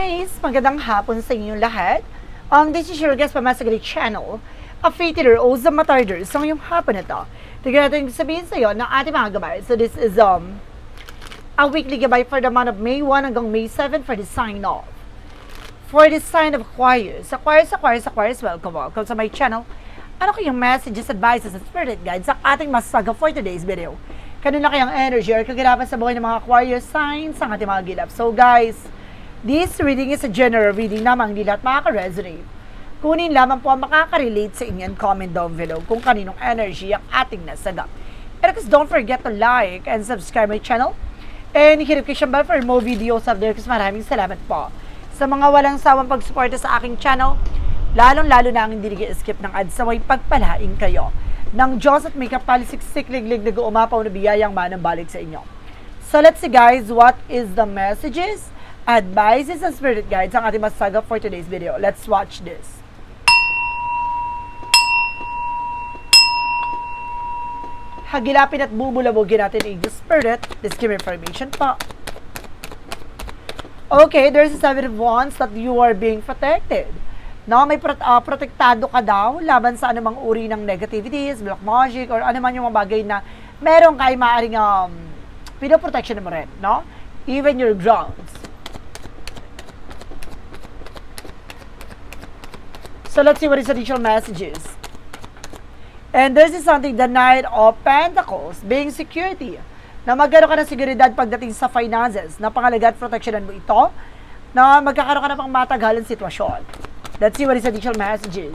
guys! Magandang hapon sa inyong lahat. Um, this is your guest pa Masagari Channel, a faith leader o sa matarder sa ngayong hapon na to. Tignan natin sabihin sa iyo ng ating mga gabay. So this is um a weekly gabay for the month of May 1 hanggang May 7 for the sign off. For the sign of Aquarius. Aquarius, Aquarius, Aquarius, welcome, welcome sa my channel. Ano kayong messages, advices, and spirit guides sa ating masaga for today's video? Kanina kayang energy or kagirapan sa buhay ng mga Aquarius signs ang ating mga gilap. So guys, This reading is a general reading lamang, hindi lahat makaka-resonate. Kunin lamang po ang makaka-relate sa inyo and comment down below kung kaninong energy ang ating nasagap. And of course, don't forget to like and subscribe my channel and hit notification bell for more videos up there kasi maraming salamat po sa mga walang sawang pagsuporta sa aking channel, lalong-lalo na ang hindi nag-skip ng ads sa pagpalaing kayo ng Diyos at may kapalisiksik liglig na umapaw na biyayang manang balik sa inyo. So let's see guys, what is the messages? Advices and spirit guides ang ating masaga for today's video. Let's watch this. Hagilapin at bubulabugin natin ang spirit. This give information pa. Okay, there's a seven of wands that you are being protected. No, may pro- uh, protektado ka daw laban sa anumang uri ng negativities, black magic, or ano man yung mga bagay na meron kay maaring um, pinoprotection mo rin, no? Even your grounds. So let's see what is additional messages. And this is something, the Knight of Pentacles, being security. Na magkaroon ka ng seguridad pagdating sa finances, na pangalaga at protectionan mo ito, na magkakaroon ka na pang matagalan sitwasyon. Let's see what is additional messages.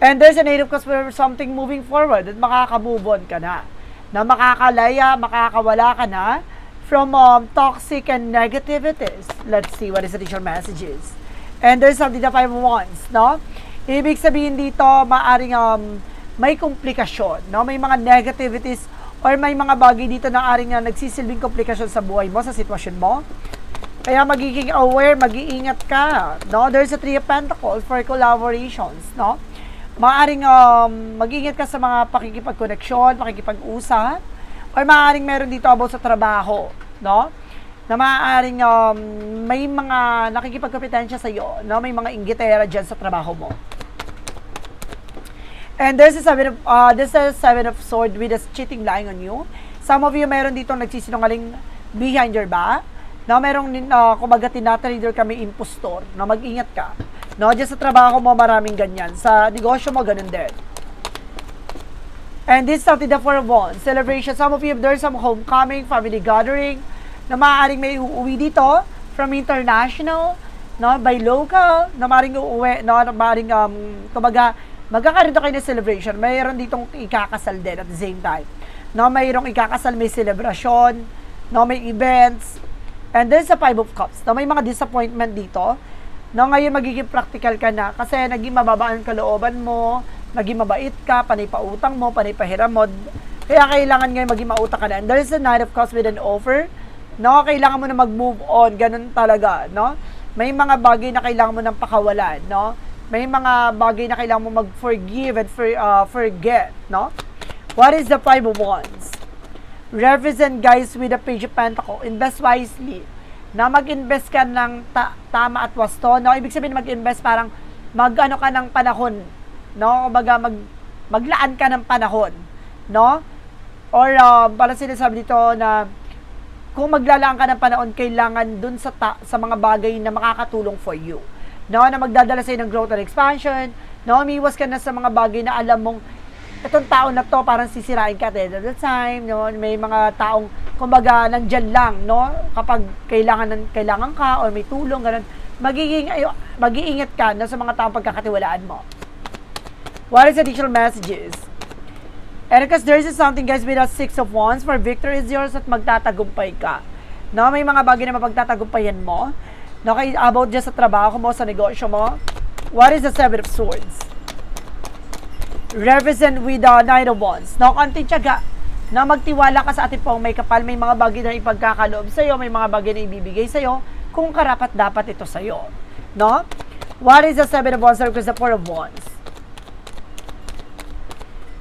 And there's a native cause for something moving forward at makaka-move on ka na. Na makakalaya, makakawala ka na from um, toxic and negativities. Let's see what is additional messages. And there's five of wands, no? Ibig sabihin dito, maaring um, may komplikasyon, no? May mga negativities or may mga bagay dito na aring uh, nagsisilbing komplikasyon sa buhay mo, sa sitwasyon mo. Kaya magiging aware, mag-iingat ka, no? There's a three of pentacles for collaborations, no? Maaring um, mag-iingat ka sa mga pakikipag-connection, pakikipag-usap, or maaring meron dito about sa trabaho, no? Na maaaring um, may mga nakikipagkompetensya sa iyo, no? may mga inggitera dyan sa trabaho mo. And there's a seven of, uh, there's a seven of sword with a cheating lying on you. Some of you meron dito nagsisinungaling behind your back. No, merong uh, kumbaga tinatrader kami impostor. No, mag-ingat ka. No, dyan sa trabaho mo maraming ganyan. Sa negosyo mo ganun din. And this is something the four of wands. Celebration. Some of you, there's some homecoming, family gathering, na maaaring may uuwi dito from international, no, by local, na maaaring uuwi, no, na maaaring, um, kumbaga, magkakaroon kayo ng celebration. Mayroon ditong ikakasal din at the same time. No, mayroong ikakasal, may celebration, no, may events, and there's a five of cups. No, may mga disappointment dito. No, ngayon magiging practical ka na kasi naging mababa ang kalooban mo, naging mabait ka, panay pautang mo, panay pahiram mo. Kaya kailangan ngayon maging mautang ka na. And there's a Knight of Cups with an offer no? Kailangan mo na mag-move on, ganun talaga, no? May mga bagay na kailangan mo nang pakawalan, no? May mga bagay na kailangan mo mag-forgive and for, uh, forget, no? What is the Five of Wands? Represent guys with the Page of Pentacles. Invest wisely. Na mag-invest ka ng ta- tama at wasto, no? Ibig sabihin mag-invest parang mag-ano ka ng panahon, no? Kumbaga mag maglaan ka ng panahon, no? Or uh, para sinasabi dito na kung maglalaan ka ng panahon, kailangan dun sa, ta- sa mga bagay na makakatulong for you. No, na magdadala sa'yo ng growth and expansion. No, umiwas ka na sa mga bagay na alam mong itong tao na to parang sisirain ka at the end of the time. No, may mga taong kumbaga nandyan lang, no, kapag kailangan ng kailangan ka or may tulong ganun, magiging ayo, mag-iingat ka na sa mga taong pagkakatiwalaan mo. What is additional messages? Because there is something guys with a six of wands for victory is yours at magtatagumpay ka. No, may mga bagay na mapagtatagumpayan mo. No, kay about just sa trabaho mo, sa negosyo mo. What is the seven of swords? Represent with the nine of wands. No, konting tiyaga na magtiwala ka sa ating pong may kapal, may mga bagay na ipagkakaloob sa iyo, may mga bagay na ibibigay sa iyo, kung karapat dapat ito sa iyo. No? What is the seven of wands? Because the four of wands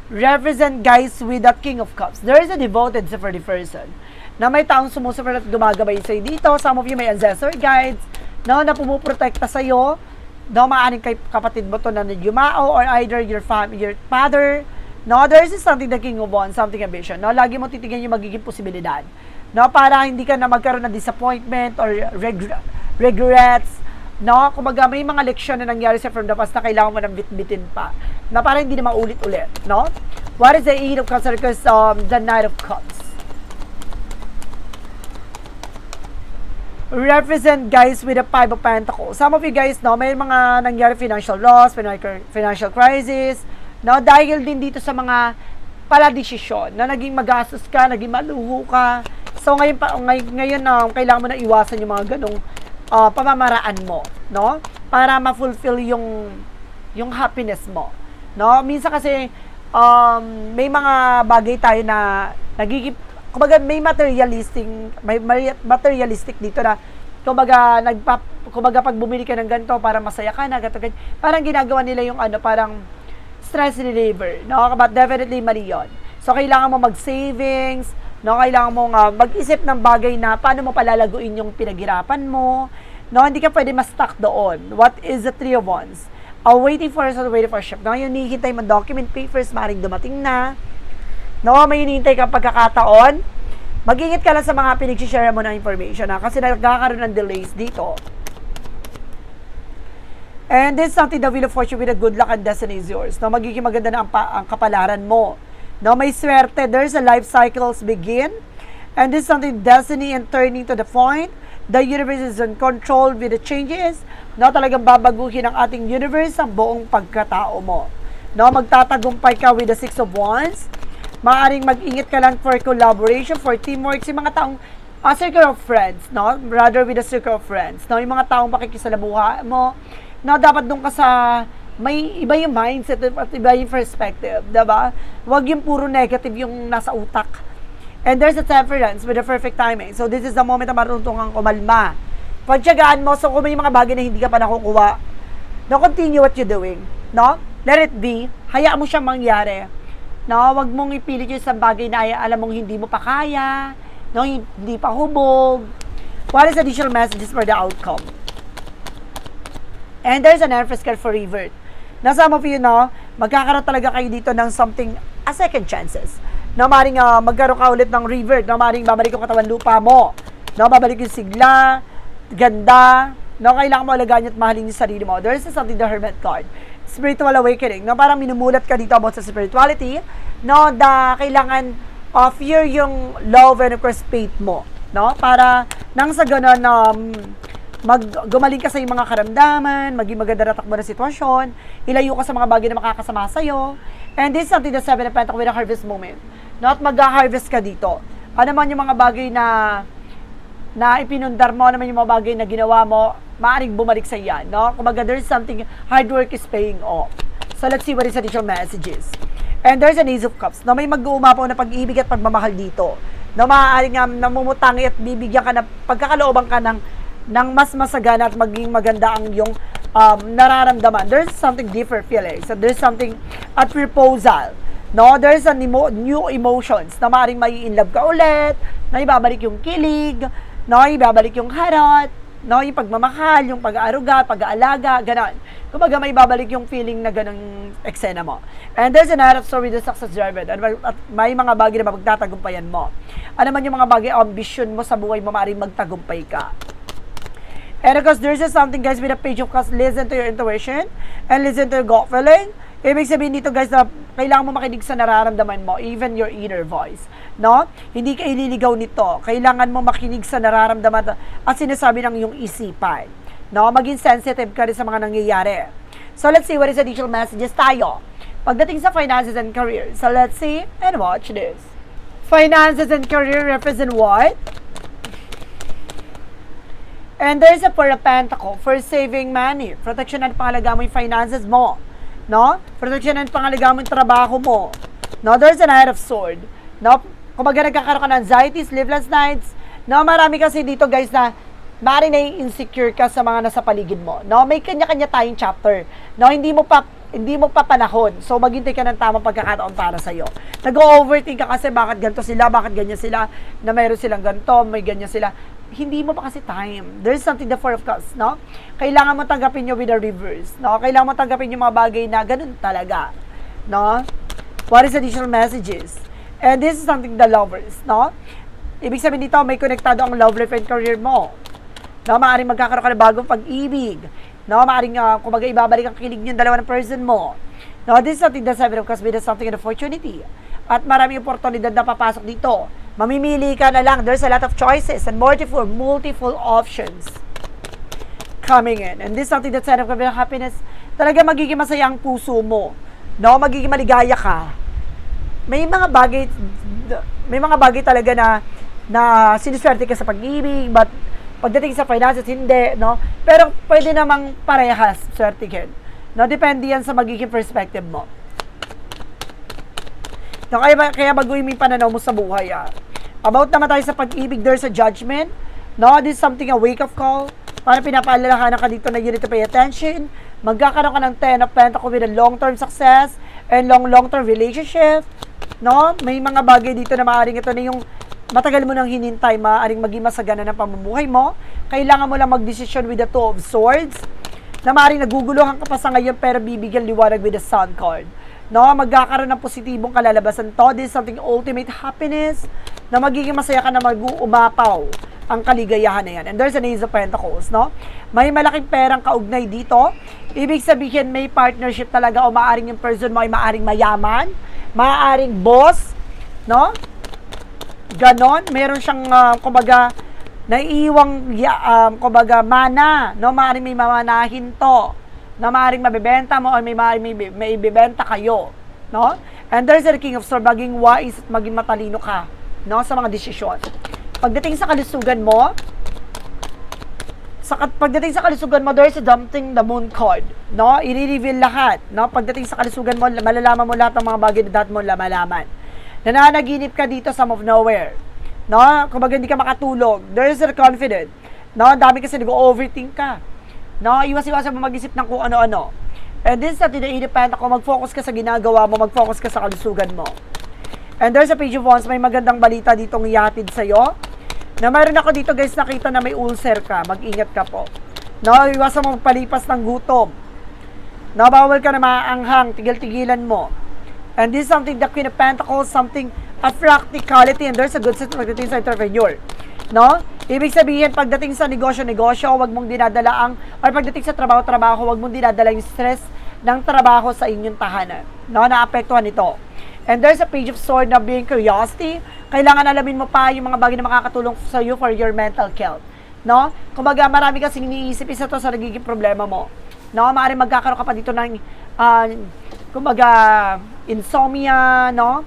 represent guys with the King of Cups. There is a devoted the person. na may taong sumusunod at gumagabay sa'yo dito. Some of you may ancestor guides, no, na pumuprotekta sa'yo. No, maaaring kay kapatid mo to na nagyumao or either your fam your father. No, there is something the king of wands, something ambition. No, lagi mo titignan yung magiging posibilidad. No, para hindi ka na magkaroon ng disappointment or reg- regrets. No, kumbaga may mga leksyon na nangyari sa from the past na kailangan mo nang bitbitin pa. Na para hindi na maulit-ulit, no? What is the eight of cups? Because um, the knight of cups. represent guys with a five of pentacles. Some of you guys, no, may mga nangyari financial loss, financial, crisis, no, dahil din dito sa mga pala desisyon na naging magastos ka, naging maluho ka. So ngayon pa ngayon, ngayon na kailangan mo na iwasan yung mga ganong uh, pamamaraan mo, no? Para ma-fulfill yung yung happiness mo. No? Minsan kasi um, may mga bagay tayo na nagiging kumbaga may materialistic may may materialistic dito na kumbaga nagpa kumbaga pag bumili ka ng ganito para masaya ka na ganito, ganito parang ginagawa nila yung ano parang stress reliever no but definitely mali yun so kailangan mo mag savings no kailangan mo nga mag-isip ng bagay na paano mo palalaguin yung pinaghirapan mo no hindi ka pwede ma-stuck doon what is the three of wands uh, waiting for us or waiting for a ship no yung hinihintay mo document papers maring dumating na No, may hinihintay kang pagkakataon. Mag-ingat ka lang sa mga pinag-share mo ng information ha, kasi nagkakaroon ng delays dito. And this is something that will afford you with a good luck and destiny is yours. No, magiging maganda na ang, pa- ang kapalaran mo. No, may swerte. There's a life cycles begin. And this is something destiny and turning to the point. The universe is in control with the changes. No, talagang babaguhin ng ating universe ang buong pagkatao mo. No, magtatagumpay ka with the Six of Wands. Maaring mag-ingat ka lang for collaboration, for teamwork, yung mga taong a circle of friends, no? Rather with a circle of friends, no? Yung mga taong makikisalamuha mo, no? Dapat doon ka sa may iba yung mindset at iba yung perspective, diba? Huwag yung puro negative yung nasa utak. And there's a temperance with the perfect timing. So this is the moment na marunong kang kumalma. Pagtyagaan mo, so kung may mga bagay na hindi ka pa nakukuha, no, continue what you're doing. No? Let it be. Hayaan mo siyang mangyari. No, wag mong ipilit yung isang bagay na alam mong hindi mo pa kaya, no, hindi pa hubog. What is additional messages for the outcome? And there's an card for revert. Na some of you, no, magkakaroon talaga kayo dito ng something, a second chances. No, maring uh, magkaroon ka ulit ng revert, no, maring babalik yung katawan lupa mo. No, babalik yung sigla, ganda, no, kailangan mo alagaan at mahalin yung sarili mo. There is something the Hermit card spiritual awakening, no? Parang minumulat ka dito about sa spirituality, no? Da, kailangan of fear yung love and of course faith mo, no? Para nang sa ganun, um, mag, gumaling ka sa iyong mga karamdaman, maging maganda na takbo ng sitwasyon, ilayo ka sa mga bagay na makakasama sa'yo, and this is something the seven of pentacles with a harvest moment. No? At mag-harvest ka dito. Ano man yung mga bagay na na ipinundar mo naman yung mga bagay na ginawa mo, maaaring bumalik sa iyan, no? Kumbaga, there's something, hard work is paying off. So, let's see what is additional messages. And there's an Ace of Cups, no? May mag-uumapaw na pag-ibig at pagmamahal dito. No, maaaring um, namumutangi at bibigyan ka na, pagkakalooban ka ng, ng mas masagana at maging maganda ang iyong um, nararamdaman. There's something different feeling. So, there's something, at proposal. No, there's a emo- new emotions na maaaring may in love ka ulit, na ibabalik yung kilig, no, ibabalik yung harot, no, yung pagmamahal, yung pag-aaruga, pag-aalaga, ganon. Kumbaga may babalik yung feeling na ganong eksena mo. And there's another story the success driver at may- mga bagay na magtatagumpayan mo. Ano man yung mga bagay, ambition mo sa buhay mo, maaaring magtagumpay ka. And of course, there's just something guys with a page of cups, listen to your intuition and listen to your gut feeling. Ibig sabihin dito guys na kailangan mo makinig sa nararamdaman mo, even your inner voice. No? Hindi ka ililigaw nito. Kailangan mo makinig sa nararamdaman at sinasabi ng iyong isipan. No? Maging sensitive ka rin sa mga nangyayari. So let's see what is additional messages tayo. Pagdating sa finances and career. So let's see and watch this. Finances and career represent what? And there's a for a pentacle for saving money. Protection at pangalaga mo yung finances mo. No? Protection at pangalaga mo yung trabaho mo. No? There's an Knight of Sword. No? Kumbaga nagkakaroon ka ng anxiety, sleepless nights. No? Marami kasi dito guys na maaari na insecure ka sa mga nasa paligid mo. No? May kanya-kanya tayong chapter. No? Hindi mo pa hindi mo pa panahon. So, maghintay ka ng tamang pagkakataon para sa'yo. Nag-overthink ka kasi bakit ganito sila, bakit ganyan sila, na mayroon silang ganito, may ganyan sila. Hindi mo pa kasi time. There's something the cups, no? Kailangan mo tanggapin yung with the reverse, no? Kailangan mo tanggapin yung mga bagay na ganun talaga, no? What is additional messages? And this is something the lovers, no? Ibig sabihin dito, may konektado ang love life and career mo. No, maaaring magkakaroon ka ng bagong pag-ibig. No, maaaring, uh, kumbaga, ibabalik ang kilig yung dalawa ng person mo. No, this is something the seven of cups with something an opportunity. At maraming oportunidad na papasok dito. Mamimili ka na lang. There's a lot of choices and multiple, multiple options coming in. And this is something that's sign of happiness. Talaga magiging masaya ang puso mo. No, magiging maligaya ka. May mga bagay, may mga bagay talaga na na siniswerte ka sa pag-ibig, but pagdating sa finances, hindi, no? Pero pwede namang parehas, swertihin. No, depende yan sa magiging perspective mo. No, kaya, kaya baguhin mo yung pananaw mo sa buhay, ah. About naman tayo sa pag-ibig, there's a judgment. No, this is something, a wake-up call. Para pinapaalalahanan ka dito na you need to pay attention. Magkakaroon ka ng 10 of Pentacles with a long-term success and long, long-term relationship. No? May mga bagay dito na maaaring ito na yung matagal mo nang hinintay, maaaring maging masagana ng pamumuhay mo. Kailangan mo lang mag-decision with the Two of Swords na maaaring naguguluhan ka pa sa ngayon pero bibigyan liwanag with the Sun card. No, magkakaroon ng positibong kalalabasan to. This is something ultimate happiness na magiging masaya ka na mag-uumapaw ang kaligayahan na yan. And there's an Ace of Pentacles, no? May malaking perang kaugnay dito. Ibig sabihin, may partnership talaga o maaring yung person mo ay maaring mayaman, maaring boss, no? Ganon. Meron siyang, uh, kumbaga, naiiwang, um, kumbaga, mana, no? Maaring may mamanahin to na maaaring mabibenta mo o may may, may ibibenta kayo, no? And there's the King of Swords, maging wise at maging matalino ka, no? Sa mga desisyon. Pagdating sa kalusugan mo, sa pagdating sa kalusugan mo, there's a dumping the moon card, no? I-reveal lahat, no? Pagdating sa kalusugan mo, malalaman mo lahat ng mga bagay na dapat mo malaman. Nananaginip ka dito some of nowhere, no? Kung hindi ka makatulog, there's a confident, no? Dami kasi nag-overthink ka, no? Iwas-iwasan mo mag-isip ng kung ano-ano. And this is at independent ako, mag-focus ka sa ginagawa mo, mag-focus ka sa kalusugan mo. And there's a page of wands, may magandang balita ditong ihatid sa'yo. Na mayroon ako dito guys, nakita na may ulcer ka, mag-ingat ka po. No, iwasan mo magpalipas ng gutom. No, bawal ka na maaanghang, tigil-tigilan mo. And this is something, the Queen of Pentacles, something, a practicality, and there's a good sense pagdating sa entrepreneur. No? Ibig sabihin, pagdating sa negosyo-negosyo, huwag mong dinadala ang, or pagdating sa trabaho-trabaho, huwag mong dinadala yung stress ng trabaho sa inyong tahanan. No? Naapektuhan ito. And there's a page of sword na being curiosity. Kailangan alamin mo pa yung mga bagay na makakatulong sa you for your mental health. No? Kumbaga, marami kasing iniisip, isa to sa nagiging problema mo. No? Maaari magkakaroon ka pa dito ng, uh, kumbaga, insomnia, no?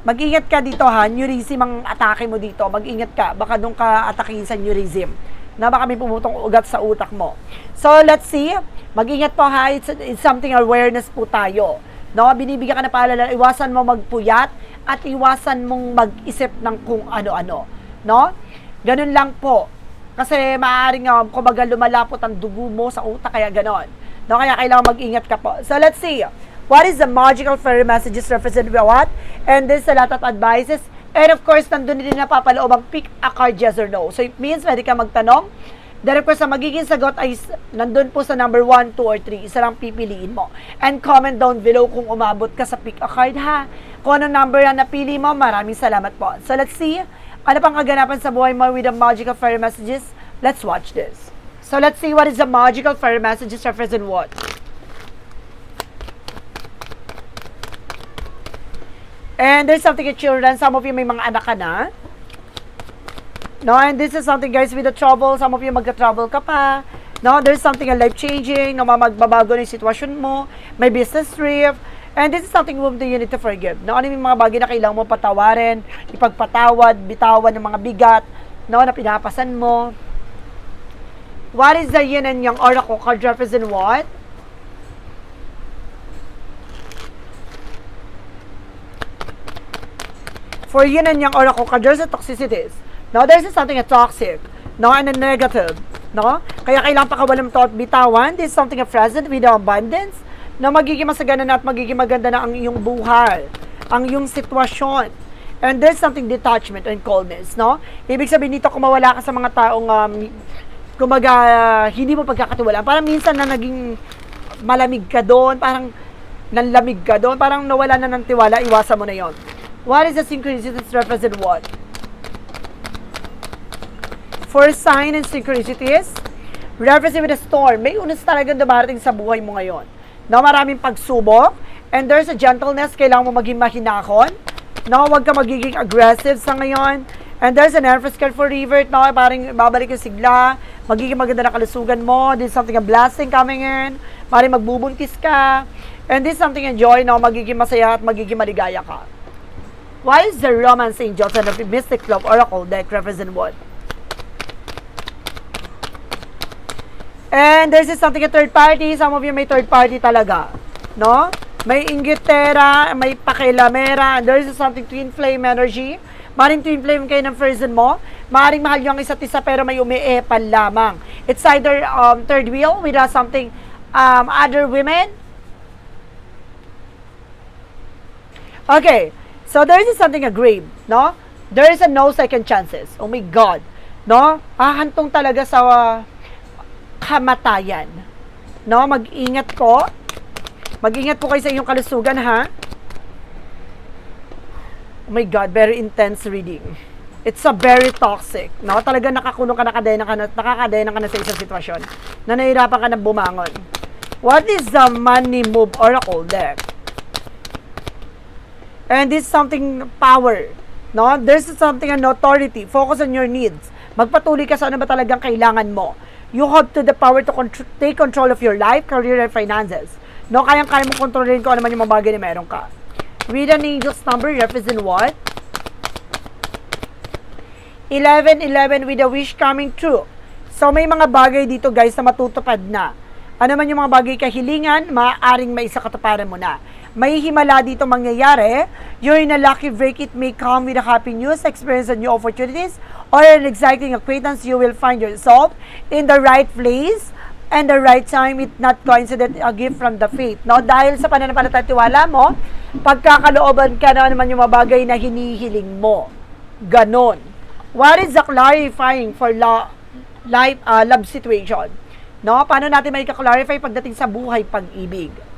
Mag-ingat ka dito ha, neurism ang atake mo dito. Mag-ingat ka, baka doon ka atakihin sa neurism na baka may pumutong ugat sa utak mo. So, let's see. Mag-ingat po ha, it's, it's something awareness po tayo. No, binibigyan ka na paalala, iwasan mo magpuyat at iwasan mong mag-isip ng kung ano-ano. No? Ganun lang po. Kasi maaaring, um, kumbaga, lumalapot ang dugo mo sa utak, kaya ganon. No, kaya kailangan mag-ingat ka po. So, let's see. What is the magical fairy messages represented by what? And this a lot of advices. And of course, nandun din napapaloob ang pick a card yes or no. So, it means pwede ka magtanong Then of course, ang magiging sagot ay nandun po sa number 1, 2, or 3. Isa lang pipiliin mo. And comment down below kung umabot ka sa pick a card ha. Kung anong number yan napili mo, maraming salamat po. So let's see, ano pang kaganapan sa buhay mo with the magical fairy messages? Let's watch this. So let's see what is the magical fairy messages represent what? And there's something at children. Some of you may mga anak ka na. No, and this is something guys with the trouble. Some of you magka-trouble ka pa. No, there's something life-changing. No, magbabago na yung sitwasyon mo. May business trip. And this is something whom you need to forgive. No, ano yung mga bagay na kailangan mo patawarin, ipagpatawad, bitawan ng mga bigat, no, na pinapasan mo. What is the yin and yang oracle card represent what? For yin and yang oracle there's a toxicities. No, there's something a toxic, no, and a negative, no? Kaya kailangan pakawalan mo at bitawan. This is something a present with abundance. na magiging masagana na at magiging maganda na ang iyong buhay, ang iyong sitwasyon. And there's something detachment and coldness, no? Ibig sabihin dito, kung mawala ka sa mga taong, um, kumaga, hindi mo pagkakatiwalaan. Parang minsan na naging malamig ka doon, parang nanlamig ka doon, parang nawala na ng tiwala, iwasan mo na yon. What is the synchronicities represent what? For sign and synchronicities, represent with a storm. May unas talagang dumarating sa buhay mo ngayon. Na maraming pagsubok, and there's a gentleness, kailangan mo maging mahinahon. No, huwag ka magiging aggressive sa ngayon. And there's an emphasis for revert, no, parang babalik yung sigla, magiging maganda na kalusugan mo, there's something, a blessing coming in, maring magbubuntis ka, and this something enjoy, no, magiging masaya at magiging maligaya ka. Why is the romance angels and the mystic love oracle deck represent what? And there's is something a third party. Some of you may third party talaga. No? May inggitera, may pakilamera, and there's is something twin flame energy. Maring twin flame kayo ng person mo. Maring mahal nyo ang isa't isa pero may umiepal lamang. It's either um, third wheel with uh, something um, other women. Okay. So there is something grave, no? There is a no second chances. Oh my God. No? Ahantong talaga sa uh, kamatayan. No, mag-ingat po. Mag-ingat po kayo sa inyong kalusugan, ha? Oh my God, very intense reading. It's a very toxic, no? Talaga nakakulong ka, nakadena ka na, nakakadena ka na sa isang sitwasyon na nahihirapan ka na bumangon. What is the money move oracle deck? And this is something power. No? There's something an authority. Focus on your needs. Magpatuloy ka sa ano ba talagang kailangan mo. You have to the power to contr- take control of your life, career, and finances. No, kayang-kaya mo kontrolin kung ano man yung mga bagay na meron ka. Read an angel's number, represent what? 11-11 with a wish coming true. So, may mga bagay dito guys na matutupad na. Ano man yung mga bagay kahilingan, maaaring may isa katuparan mo na. May himala dito mangyayari. You're in a lucky break. It may come with a happy news, experience and new opportunities, or an exciting acquaintance. You will find yourself in the right place and the right time. It not coincident a gift from the faith. No? Dahil sa pananampalataya at tiwala mo, pagkakalooban ka na naman yung mga bagay na hinihiling mo. Ganon. What is the clarifying for la- life, uh, love situation? No? Paano natin may clarify pagdating sa buhay pag-ibig?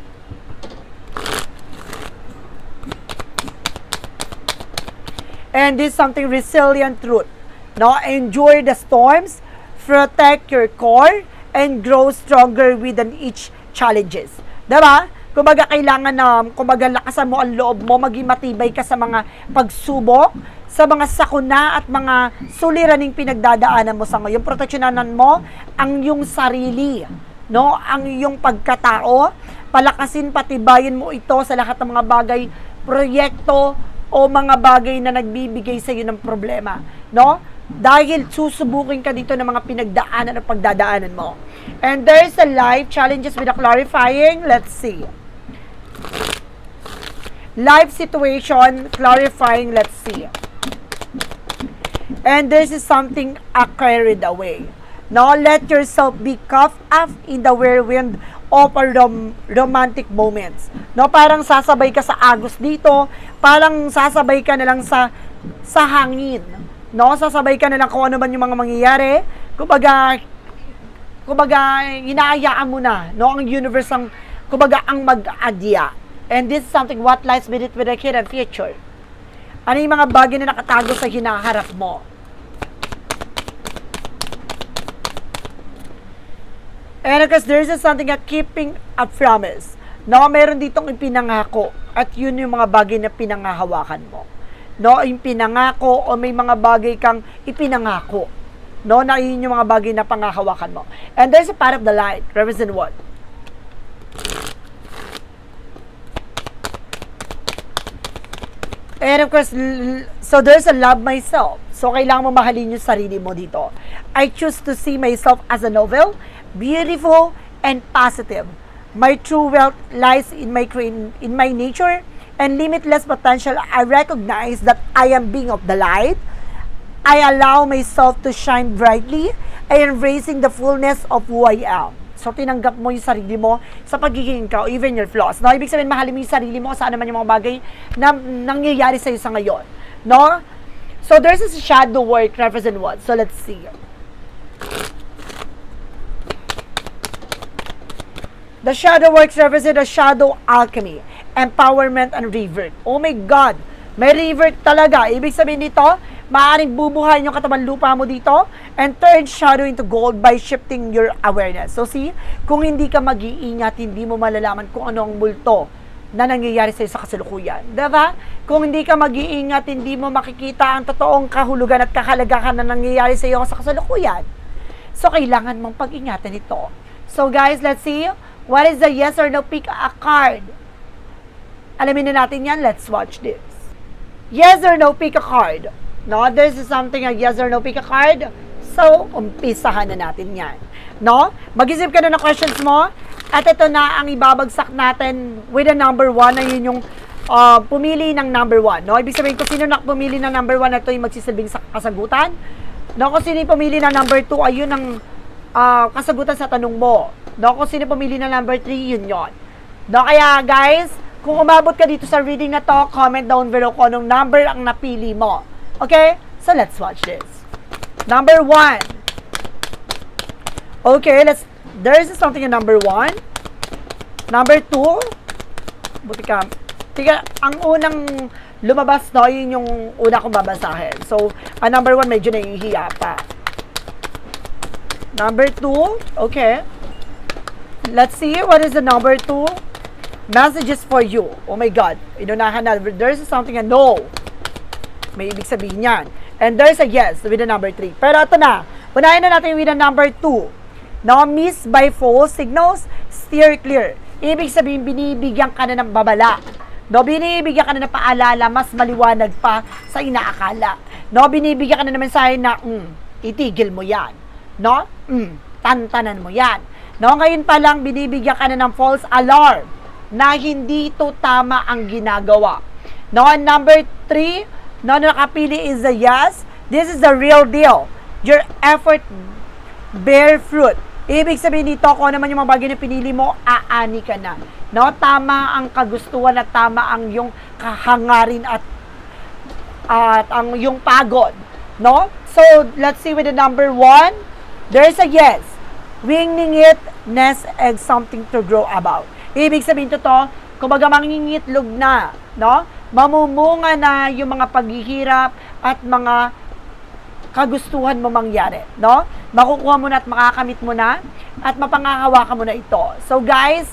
And this is something resilient truth. No? Endure the storms, protect your core, and grow stronger within each challenges. Diba? Kumbaga, kailangan na, kumbaga, lakasan mo ang loob mo, maging matibay ka sa mga pagsubok, sa mga sakuna at mga suliraning pinagdadaanan mo sa ngayon. Proteksyonanan mo ang iyong sarili, no? Ang iyong pagkatao, palakasin, patibayin mo ito sa lahat ng mga bagay, proyekto o mga bagay na nagbibigay sa iyo ng problema, no? Dahil susubukin ka dito ng mga pinagdaanan at pagdadaanan mo. And there's a life challenges with a clarifying. Let's see. Life situation clarifying. Let's see. And this is something uh, carried away. No, let yourself be caught up in the whirlwind of a rom- romantic moments. No, parang sasabay ka sa agos dito, parang sasabay ka na lang sa sa hangin. No, sasabay ka na lang kung ano man yung mga mangyayari. Kumbaga, kumbaga, inaayaan mo na, no, ang universe ang, kumbaga, ang mag-adya. And this is something what lies beneath with the hidden future. Ano yung mga bagay na nakatago sa hinaharap mo? And of course, there's something a keeping a promise. No, meron ditong ipinangako at yun yung mga bagay na pinangahawakan mo. No, yung pinangako o may mga bagay kang ipinangako. No, na yun yung mga bagay na pangahawakan mo. And there's a part of the light. Represent what? And of course, so there's a love myself. So, kailangan mo mahalin yung sarili mo dito. I choose to see myself as a novel, beautiful, and positive. My true wealth lies in my in my nature and limitless potential. I recognize that I am being of the light. I allow myself to shine brightly. I am embracing the fullness of who I am. So, tinanggap mo yung sarili mo sa pagiging ikaw, even your flaws. No? Ibig sabihin, mahalin mo yung sarili mo sa ano man yung mga bagay na nangyayari sa'yo sa ngayon. No? So, there's a shadow work represent what? So, let's see. The shadow works represent a shadow alchemy, empowerment, and revert. Oh my God! May revert talaga. Ibig sabihin dito, maaaring bubuhayin yung katawan lupa mo dito and turn shadow into gold by shifting your awareness. So see, kung hindi ka mag-iingat, hindi mo malalaman kung ano ang multo na nangyayari sa kasalukuyan. Diba? Kung hindi ka mag-iingat, hindi mo makikita ang totoong kahulugan at kahalagahan na nangyayari sa iyo sa kasalukuyan. So, kailangan mong pag-ingatan ito. So, guys, let's see. What is the yes or no pick a card? Alamin na natin yan. Let's watch this. Yes or no pick a card. No, this is something a yes or no pick a card. So, umpisahan na natin yan. No? Mag-isip ka na ng questions mo. At ito na ang ibabagsak natin with a number one na yun yung uh, pumili ng number one. No? Ibig sabihin kung sino na pumili ng number one na ito yung magsisilbing sa kasagutan. No? Kung sino yung pumili ng number two, ayun ang ah, kasagutan sa tanong mo. No? Kung sino pumili ng number three, yun yon. No? Kaya guys, kung umabot ka dito sa reading na to, comment down below kung anong number ang napili mo. Okay? So let's watch this. Number one. Okay, let's, there is something in number one. Number two. Buti ka. Tiga, ang unang lumabas, no, yun yung una kong babasahin. So, ang number one, medyo nahihiya pa. Number two, okay. Let's see, what is the number two? Messages for you. Oh my God. Inunahan na. There's something a no. May ibig sabihin yan. And there's a yes with the number 3. Pero ito na. Unahin na natin with the number 2. No, miss by false signals, steer clear. Ibig sabihin, binibigyan ka na ng babala. No, binibigyan ka na ng paalala, mas maliwanag pa sa inaakala. No, binibigyan ka na ng mensahe na, mm, itigil mo yan. No? Mm, tantanan mo yan. No, ngayon pa lang, binibigyan ka na ng false alarm na hindi to tama ang ginagawa. No, number three, no, na nakapili is a yes. This is the real deal. Your effort bear fruit. Ibig sabihin dito, kung ano naman yung mga bagay na pinili mo, aani ka na. No, tama ang kagustuhan at tama ang yung kahangarin at at ang yung pagod. No? So, let's see with the number one. There's a yes. Winging it, nest egg, something to grow about. Ibig sabihin to to, kumbaga mangingitlog na, no? Mamumunga na yung mga paghihirap at mga kagustuhan mo mangyari, no? Makukuha mo na at makakamit mo na at mapangakawakan mo na ito. So guys,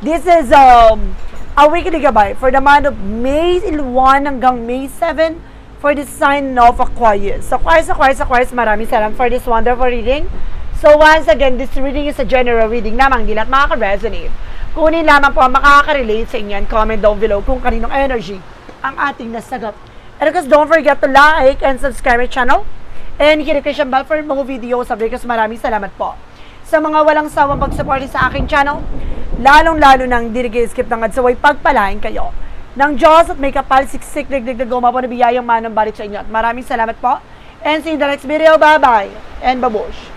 this is um, a weekly gabay for the month of May 1 hanggang May 7 for the sign of Aquarius. So Aquarius, Aquarius, Aquarius, maraming salamat for this wonderful reading. So once again, this reading is a general reading namang hindi lahat makaka-resonate. Kunin lamang po ang makaka-relate sa inyo and comment down below kung kaninong energy ang ating nasagap. And of course, don't forget to like and subscribe my channel and the notification bell for mga videos. Sabi ko, maraming salamat po. Sa mga walang sawang pag-support sa aking channel, lalong-lalo nang di skip ng adsaway, pagpalain kayo ng Diyos at may kapal siksik digdig goma po na biyayang manang balik sa inyo. At maraming salamat po. And see you in the next video. Bye-bye. And babush.